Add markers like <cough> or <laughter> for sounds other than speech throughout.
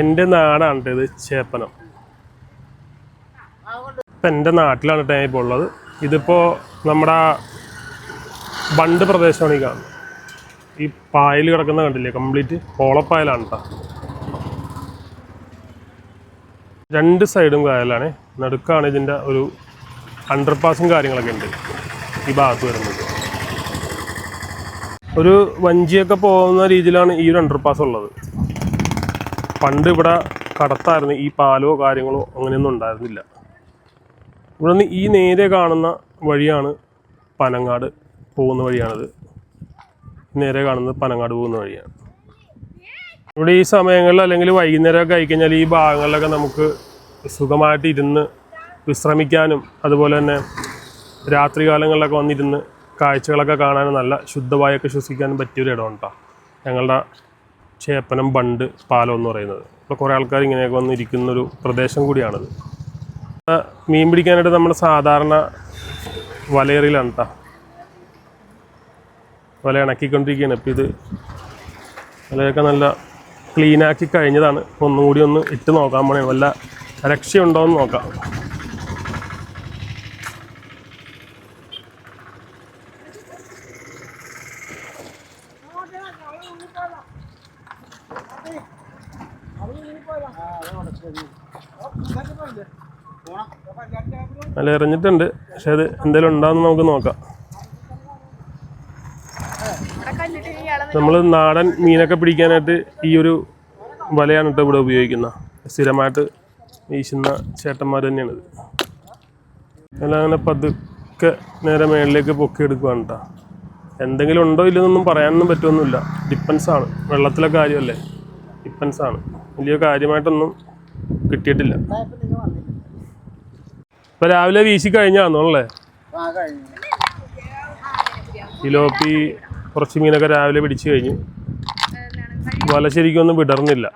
എന്റെ നാടാണ് ഇത് ചേപ്പനം. ഇപ്പം എന്റെ നാട്ടിലാണ് കേട്ടോ ഞാൻ ഇപ്പോൾ ഉള്ളത്. ഇതിപ്പോൾ നമ്മുടെ ബണ്ട് പ്രദേശമാണ് ഈ കാണുന്നത്. ഈ പായൽ കിടക്കുന്ന കണ്ടില്ലേ? കംപ്ലീറ്റ് ഓളപ്പായലാണ് കേട്ടോ രണ്ട് സൈഡും കായലാണ്. നടുക്കാണ് ഇതിന്റെ ഒരു അണ്ടർപാസും കാര്യങ്ങളൊക്കെ ഉണ്ട് ഈ ഭാഗത്ത് വരുന്നത്. ഒരു വഞ്ചിയൊക്കെ പോകുന്ന രീതിയിലാണ് ഈ ഒരു അണ്ടർപാസ് ഉള്ളത്. പണ്ട് ഇവിടെ കടത്തായിരുന്നു ഈ പാലോ കാര്യങ്ങളോ അങ്ങനെയൊന്നും ഉണ്ടായിരുന്നില്ല. ഇവിടെ നിന്ന് ഈ നേരെ കാണുന്ന വഴിയാണ് പനങ്ങാട് പോകുന്ന വഴിയാണിത്. നേരെ കാണുന്നത് പനങ്ങാട് പോകുന്ന വഴിയാണ്. ഇവിടെ ഈ സമയങ്ങളിൽ അല്ലെങ്കിൽ വൈകുന്നേരമൊക്കെ ആയിക്കഴിഞ്ഞാൽ ഈ ഭാഗങ്ങളിലൊക്കെ നമുക്ക് സുഖമായിട്ട് ഇരുന്ന് വിശ്രമിക്കാനും അതുപോലെ തന്നെ രാത്രി കാലങ്ങളിലൊക്കെ വന്നിരുന്ന് കാഴ്ചകളൊക്കെ കാണാനും നല്ല ശുദ്ധവായൊക്കെ ശ്വസിക്കാനും പറ്റിയൊരു ഇടമാണ് കേട്ടോ ഞങ്ങളുടെ ചേപ്പനം ബണ്ട് പാലം എന്ന് പറയുന്നത്. അപ്പോൾ കുറേ ആൾക്കാർ ഇങ്ങനെയൊക്കെ വന്നിരിക്കുന്നൊരു പ്രദേശം കൂടിയാണിത്. മീൻ പിടിക്കാനായിട്ട് നമ്മൾ സാധാരണ വലയറിയിലാണ് കേട്ടോ വല ഇണക്കിക്കൊണ്ടിരിക്കുകയാണ് ഇപ്പം ഇത് വലയൊക്കെ നല്ല ക്ലീനാക്കി കഴിഞ്ഞതാണ്. ഒന്നും കൂടി ഒന്ന് ഇട്ട് നോക്കാൻ പോണേ. വല്ല രക്ഷയുണ്ടോ എന്ന് നോക്കാം. നല്ല എറിഞ്ഞിട്ടുണ്ട്. പക്ഷെ അത് എന്തെങ്കിലും ഉണ്ടാന്ന് നമുക്ക് നോക്കാം. നമ്മൾ നാടൻ മീനൊക്കെ പിടിക്കാനായിട്ട് ഈ ഒരു വലയാണ് കേട്ടോ ഇവിടെ ഉപയോഗിക്കുന്നത്. സ്ഥിരമായിട്ട് വീശുന്ന ചേട്ടന്മാർ തന്നെയാണിത്. എല്ലാം അങ്ങനെ പതുക്കെ നേരെ മേളിലേക്ക് പൊക്കി എടുക്കുകയാണ് കേട്ടോ. എന്തെങ്കിലും ഉണ്ടോ ഇല്ലെന്നൊന്നും പറയാനൊന്നും പറ്റുമൊന്നുമില്ല ഡിപ്പെൻസാണ് വെള്ളത്തിലെ കാര്യമല്ലേ? ഡിപ്പെൻസ് ആണ്. വലിയ കാര്യമായിട്ടൊന്നും കിട്ടിയിട്ടില്ല. ഇപ്പൊ രാവിലെ വീശി കഴിഞ്ഞാന്നോളേ ആ കഴിഞ്ഞു. കിലോപ്പി കുറച്ച് മീനൊക്കെ രാവിലെ പിടിച്ചു കഴിഞ്ഞു. വല ശരിക്കും ഒന്നും വിടർന്നില്ല.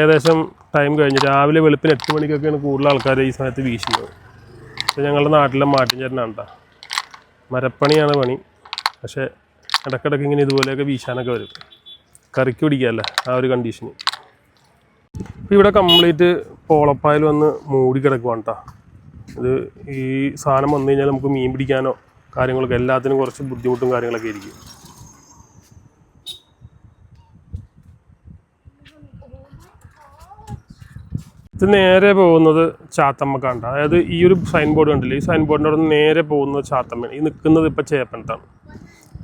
ഏകദേശം ടൈം കഴിഞ്ഞു. രാവിലെ വെളുപ്പിന് എട്ട് മണിക്കൊക്കെയാണ് കൂടുതൽ ആൾക്കാർ ഈ സമയത്ത് വീശുന്നത്. ഇപ്പം ഞങ്ങളുടെ നാട്ടിലെ മാറ്റിൻചേട്ടനാണ് കേട്ടോ മരപ്പണിയാണ് പണി. പക്ഷേ ഇടയ്ക്കിടയ്ക്ക് ഇങ്ങനെ ഇതുപോലെയൊക്കെ വീശാനൊക്കെ വരും. കറിക്ക് പിടിക്കാമല്ലേ ആ ഒരു കണ്ടീഷന് അപ്പോൾ ഇവിടെ കംപ്ലീറ്റ് പോളപ്പായൽ വന്ന് മൂടി കിടക്കുവാണ് കേട്ടോ ഇത് ഈ സാധനം വന്നു കഴിഞ്ഞാൽ നമുക്ക് മീൻ പിടിക്കാനോ കാര്യങ്ങളൊക്കെ എല്ലാത്തിനും കുറച്ച് ബുദ്ധിമുട്ടും കാര്യങ്ങളൊക്കെ ആയിരിക്കും. ഇത് നേരെ പോകുന്നത് ചാത്തമ്മക്കാണ്ട് അതായത് ഈ ഒരു സൈൻ ബോർഡ് കണ്ടില്ലേ? ഈ സൈൻ ബോർഡിന്റെ അവിടെ നേരെ പോകുന്നത് ചാത്തമ്മയാണ്. ഈ നിൽക്കുന്നത് ഇപ്പോൾ ചേപ്പനത്താണ്.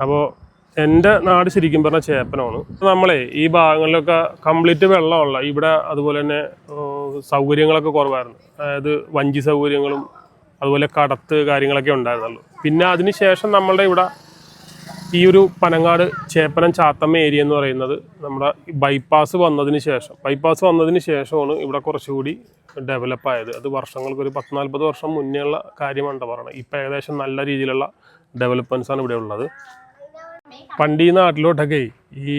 അപ്പോൾ എന്റെ നാട് ശരിക്കും പറഞ്ഞാൽ ചേപ്പനമാണ് നമ്മളെ ഈ ഭാഗങ്ങളിലൊക്കെ കംപ്ലീറ്റ് വെള്ളമുള്ള ഇവിടെ അതുപോലെ തന്നെ സൗകര്യങ്ങളൊക്കെ കുറവായിരുന്നു. അതായത് വഞ്ചി സൗകര്യങ്ങളും അതുപോലെ കടത്ത് കാര്യങ്ങളൊക്കെ ഉണ്ടായിരുന്നുള്ളൂ. പിന്നെ അതിനുശേഷം നമ്മളുടെ ഇവിടെ ഈ ഒരു പനങ്ങാട് ചേപ്പനം ചാത്തമ്മ ഏരിയ എന്ന് പറയുന്നത് നമ്മുടെ ബൈപ്പാസ് വന്നതിന് ശേഷം. ബൈപ്പാസ് വന്നതിന് ശേഷമാണ് ഇവിടെ കുറച്ചുകൂടി ഡെവലപ്പ് ആയത്. അത് വർഷങ്ങൾക്ക് ഒരു പത്ത് നാൽപ്പത് വർഷം മുന്നേ ഉള്ള കാര്യമാണ് പറയുന്നത്. ഇപ്പം ഏകദേശം നല്ല രീതിയിലുള്ള ഡെവലപ്മെന്റ്സാണ് ഇവിടെ ഉള്ളത്. പണ്ട് ഈ നാട്ടിലോട്ടൊക്കെ ഈ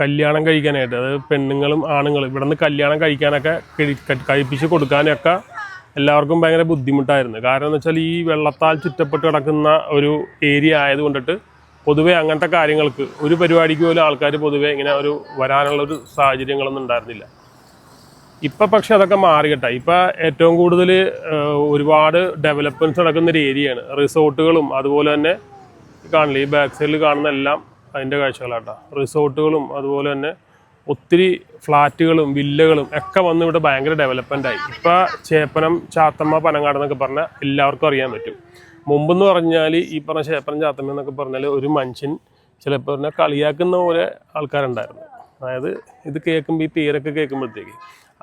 കല്യാണം കഴിക്കാനായിട്ട് അതായത് പെണ്ണുങ്ങളും ആണുങ്ങളും ഇവിടെ നിന്ന് കല്യാണം കഴിക്കാനൊക്കെ കഴിപ്പിച്ച് കൊടുക്കാനൊക്കെ എല്ലാവർക്കും ഭയങ്കര ബുദ്ധിമുട്ടായിരുന്നു. കാരണം എന്ന് വെച്ചാൽ ഈ വെള്ളത്താൽ ചുറ്റപ്പെട്ട് കിടക്കുന്ന ഒരു ഏരിയ ആയതുകൊണ്ടിട്ട് പൊതുവേ അങ്ങനത്തെ കാര്യങ്ങൾക്ക് ഒരു പരിപാടിക്ക് പോലും ആൾക്കാർ പൊതുവേ ഇങ്ങനെ ഒരു വരാനുള്ള ഒരു സാഹചര്യങ്ങളൊന്നും ഉണ്ടായിരുന്നില്ല. ഇപ്പം പക്ഷേ അതൊക്കെ മാറി ഇപ്പം ഏറ്റവും കൂടുതൽ ഒരുപാട് ഡെവലപ്മെന്റ്സ് നടക്കുന്ന ഒരു ഏരിയയാണ്. റിസോർട്ടുകളും അതുപോലെ തന്നെ കാണില്ലേ ഈ ബാക്ക് സൈഡിൽ കാണുന്ന എല്ലാം അതിന്റെ കാഴ്ചകളാട്ടോ. റിസോർട്ടുകളും അതുപോലെ തന്നെ ഒത്തിരി ഫ്ലാറ്റുകളും വില്ലകളും ഒക്കെ വന്ന് ഇവിടെ ഭയങ്കര ഡെവലപ്മെന്റ് ആയി. ഇപ്പം ചേപ്പനം ചാത്തമ്മ പനങ്ങാട് എന്നൊക്കെ പറഞ്ഞാൽ എല്ലാവർക്കും അറിയാൻ പറ്റും. മുമ്പെന്ന് പറഞ്ഞാൽ ഈ പറഞ്ഞ ചേപ്പനം ചാത്തമ്മ എന്നൊക്കെ പറഞ്ഞാൽ ഒരു മനുഷ്യൻ ചിലപ്പോൾ പറഞ്ഞാൽ കളിയാക്കുന്ന പോലെ ആൾക്കാരുണ്ടായിരുന്നു. അതായത് ഇത് കേൾക്കുമ്പോൾ ഈ പേരൊക്കെ കേൾക്കുമ്പോഴത്തേക്ക്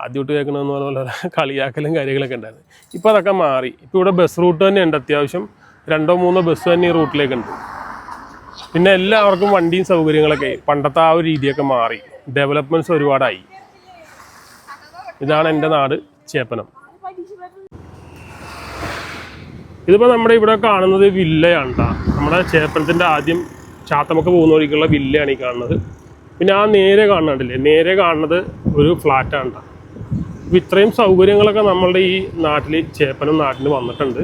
ആദ്യമായിട്ട് കേൾക്കണമെന്ന് പറഞ്ഞ പോലെ <laughs> കളിയാക്കലും കാര്യങ്ങളൊക്കെ ഉണ്ടായിരുന്നു. ഇപ്പോൾ അതൊക്കെ മാറി. ഇപ്പോൾ ഇവിടെ ബസ് റൂട്ട് തന്നെ ഉണ്ട്. അത്യാവശ്യം രണ്ടോ മൂന്നോ ബസ് തന്നെ ഈ റൂട്ടിലേക്കുണ്ട് പിന്നെ എല്ലാവർക്കും വണ്ടിയും സൗകര്യങ്ങളൊക്കെ പണ്ടത്തെ ആ ഒരു രീതിയൊക്കെ മാറി. ഡെവലപ്മെന്റ്സ് ഒരുപാടായി. ഇതാണ് എന്റെ നാട് ചേപ്പനം. ഇതിപ്പോൾ നമ്മുടെ ഇവിടെ കാണുന്നത് വില്ലയാണ് കേട്ടോ നമ്മുടെ ചേപ്പനത്തിന്റെ ആദ്യം ചാത്തമൊക്കെ പോകുന്ന വഴിക്കുള്ള വില്ലയാണ് ഈ കാണുന്നത്. പിന്നെ ആ നേരെ കാണുന്നുണ്ടല്ലേ? നേരെ കാണുന്നത് ഒരു ഫ്ലാറ്റാണ് കേട്ടോ ഇത്രയും സൗകര്യങ്ങളൊക്കെ നമ്മളുടെ ഈ നാട്ടിൽ ചേപ്പനം നാട്ടിൽ വന്നിട്ടുണ്ട്.